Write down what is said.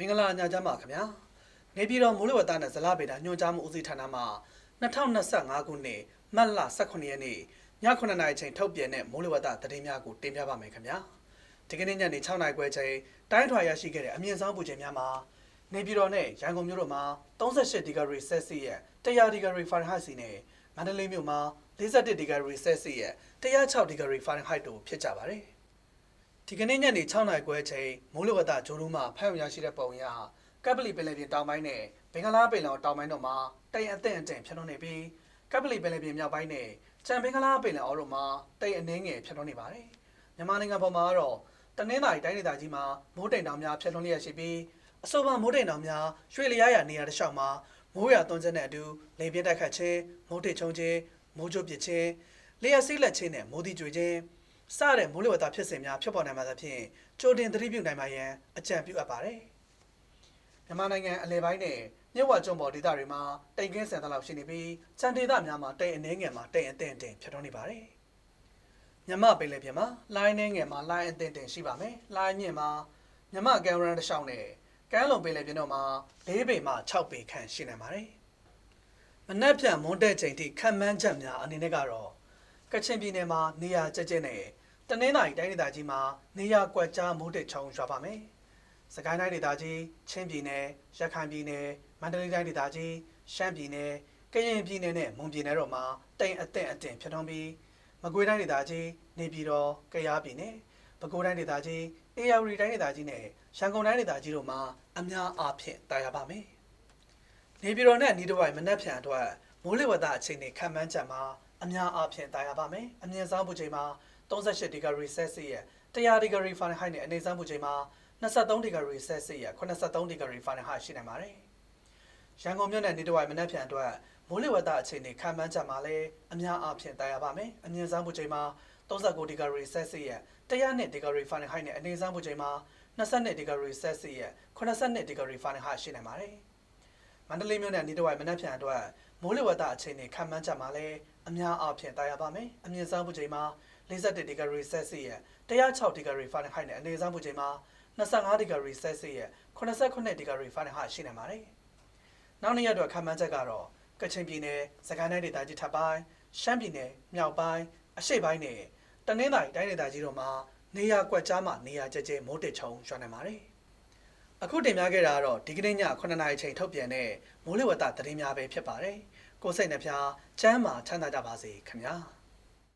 မင်္ဂလာညချမ်းပါခင်ဗျာနေပြည်တော်မိုးလေဝသနဲ့ဇလဗေဒညွှန်ကြားမှုဦးစီးဌာနမှ2025ခုနှစ်မတ်လ18ရက်နေ့ည9:00နာရီချိန်ထုတ်ပြန်တဲ့မိုးလေဝသသတင်းများကိုတင်ပြပါမယ်ခင်ဗျာဒီကနေ့ညနေ6:00နာရီခွဲချိန်တိုင်းထွာရရှိခဲ့တဲ့အမြင့်ဆုံးပူချိန်များမှာနေပြည်တော်နဲ့ရန်ကုန်မြို့တို့မှာ38ဒီဂရီဆယ်စီယပ်100ဒီဂရီဖာရင်ဟိုက်စီနဲ့မန္တလေးမြို့မှာ41ဒီဂရီဆယ်စီယပ်106ဒီဂရီဖာရင်ဟိုက်တို့ဖြစ်ကြပါတယ် ဒီကနေ့ညနေ6နာရီခွဲအချိန်မိုးလေဝသဂျိုးတို့မှဖတ်ရရှိတဲ့ပုံအရကပ်ပလီပင်လယ်ပြင်တောင်ပိုင်းနဲ့ဘင်္ဂလားပင်လယ်တောင်ပိုင်းတို့မှာတိမ်အသင့်အတင့်ဖြစ်ထွန်းနေပြီးကပ်ပလီပင်လယ်ပြင်မြောက်ပိုင်းနဲ့ကြံဘင်္ဂလားပင်လယ်အော်တို့မှာတိမ်အနှင်းငယ်ဖြစ်ထွန်းနေပါတယ်။မြန်မာနိုင်ငံပေါ်မှာကတော့တနင်္လာရီတိုင်းဒေသကြီးမှာမိုးတိမ်တောင်များဖြစ်ထွန်းလျက်ရှိပြီးအဆိုပါမိုးတိမ်တောင်များရွှေလျားရနေရာတစ်လျှောက်မှာမိုးရွာသွန်းခြင်းနဲ့အတူလေပြင်းတိုက်ခတ်ခြင်းမိုးတိတ်ချုံခြင်းမိုးကြိုးပစ်ခြင်းလျှက်စိလက်ခြင်းနဲ့မိုးတိကျွေခြင်း စတဲ့မိုးလေဝသဖြစ်စဉ်များဖြစ်ပေါ်နိုင်မှာသဖြင့်ကြိုတင်သတိပြုနိုင်ပါရန်အကြံပြုအပ်ပါတယ်။မြန်မာနိုင်ငံအလဲပိုင်းနဲ့မြစ်ဝကျွန်းပေါ်ဒေသတွေမှာတိမ်ကင်းဆန်သလောက်ရှိနေပြီးစံဒေသများမှာတိမ်အနှဲငယ်မှာတိမ်အသင့်အတင်ဖြစ်ထွန်းနေပါတယ်။မြမပင်လယ်ပြင်မှာလိုင်းနှဲငယ်မှာလိုင်းအသင့်အတင်ရှိပါမယ်။လိုင်းမြင့်မှာမြမကန်ရန်တစ်လျှောက်နဲ့ကမ်းလွန်ပင်လယ်ပြင်တို့မှာ၄ပေမှ6ပေခန့်ရှိနိုင်ပါတယ်။မနက်ဖြန်မွန်းတဲ့ချိန်ထိခံမှန်းချက်များအနေနဲ့ကတော့ကချင်ပြည်နယ်မှာနေရာကျကျနဲ့ တနင်္သာရီတိုင်းဒေသကြီးမှာနေရာကွက်ကြားမိုးတိတ်ချုံရွာပါမယ်။စကိုင်းတိုင်းဒေသကြီးချင်းပြည်နယ်ရခိုင်ပြည်နယ်မန္တလေးတိုင်းဒေသကြီးရှမ်းပြည်နယ်ကရင်ပြည်နယ်နဲ့မွန်ပြည်နယ်တို့မှာတိမ်အသင့်အတင်ဖြစ်ထွန်းပြီးမကွေးတိုင်းဒေသကြီးနေပြည်တော်ကယားပြည်နယ်ပဲခူးတိုင်းဒေသကြီးအေရဝတီတိုင်းဒေသကြီးနဲ့ရန်ကုန်တိုင်းဒေသကြီးတို့မှာအများအားဖြင့်တာယာပါမယ်။နေပြည်တော်နဲ့အနီးတစ်ဝိုက်မနက်ဖြန်အတွက်မိုးလေဝသအခြေအနေခံမှန်းချက်မှာ အများအားဖြင့်တာယာပါမယ်။အမြင့်ဆုံးပူချိန်မှာ38ဒီဂရီဆယ်စီယပ်100ဒီဂရီဖာရင်ဟိုက်နဲ့အနည်းဆုံးပူချိန်မှာ23ဒီဂရီဆယ်စီယပ်83ဒီဂရီဖာရင်ဟိုက်ရှိနိုင်ပါတယ်။ရန်ကုန်မြို့နဲ့နေတစ်ဝိုက်မနက်ဖြန်အတွက်မိုးလေဝသအခြေအနေခံမှန်းချက်မှာလည်းအများအားဖြင့်တာယာပါမယ်။အမြင့်ဆုံးပူချိန်မှာ39ဒီဂရီဆယ်စီယပ်102ဒီဂရီဖာရင်ဟိုက်နဲ့အနည်းဆုံးပူချိန်မှာ22ဒီဂရီဆယ်စီယပ်82ဒီဂရီဖာရင်ဟိုက်ရှိနိုင်ပါတယ်။ မန္တလေးမြို့နယ်နေတဝိုင်မနက်ဖြန်အတွက်မိုးလေဝသအခြေအနေခံမှန်းချက်မှာလည်းအများအားဖြင့်တာယာပါမယ်။အမြင့်ဆုံးပူချိန်မှာ41ဒီဂရီဆယ်စီယပ်106ဒီဂရီဖာရင်ဟိုက်နဲ့အနည်းဆုံးပူချိန်မှာ25ဒီဂရီဆယ်စီယပ်89ဒီဂရီဖာရင်ဟိုက်ရှိနေပါတယ်။နောက်နေ့ရက်အတွက်ခံမှန်းချက်ကတော့ကချင်ပြည်နယ်၊စကိုင်းတိုင်းဒေသကြီးထပ်ပိုင်း၊ရှမ်းပြည်နယ်မြောက်ပိုင်း၊အရှေ့ပိုင်းနဲ့တနင်္သာရီတိုင်းဒေသကြီးတို့မှာနေရာကွက်ကြားမှာနေရာကျကျမိုးတစ်ချုံရွှာနိုင်ပါတယ်။ အခုတင်ပြခဲ့တာကတော့ဒီကနေ့ည9:00နာရီချိန်ထုတ်ပြန်တဲ့မိုးလေဝသသတင်းများပဲဖြစ်ပါတယ်။ကိုယ်စိတ်နှပြချမ်းမာချမ်းသာကြပါစေခင်ဗျာ။